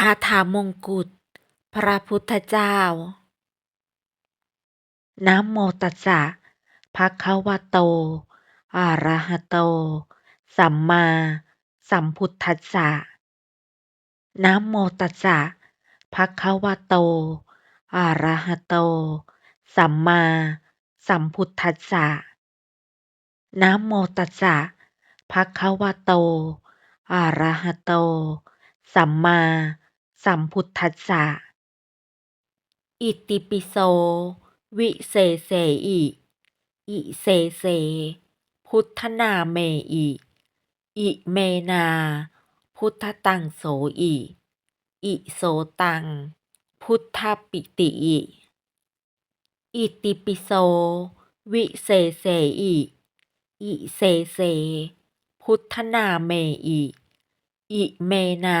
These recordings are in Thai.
คาถามงกุฎ พระพุทธเจ้านะโมตัสสะภะคะวะโต อะระหะโต สัมมาสัมพุทธัสสะนะโมตัสสะภะคะวะโต อะระหะโต สัมมาสัมพุทธัสสะนะโมตัสสะภะคะวะโต อะระหะโต สัมมา สัมพุทธัสสะ อิติปิโส วิเศษเสอิ อิเสเส พุทธนาเมอิ อิเมนา พุทธตังโสอิ อิโสตัง พุทธปิติอิ อิติปิโส วิเศษเสอิ อิเสเส พุทธนาเมอิ อิเมนา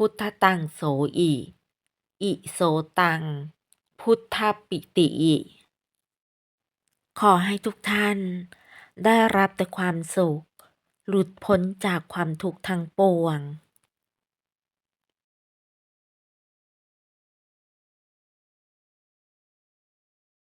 พุทธตังโสอิอิโสตัง พุทธปิติอิขอให้ทุกท่าน ได้รับแต่ความสุข หลุดพ้นจากความทุกข์ทั้งปวง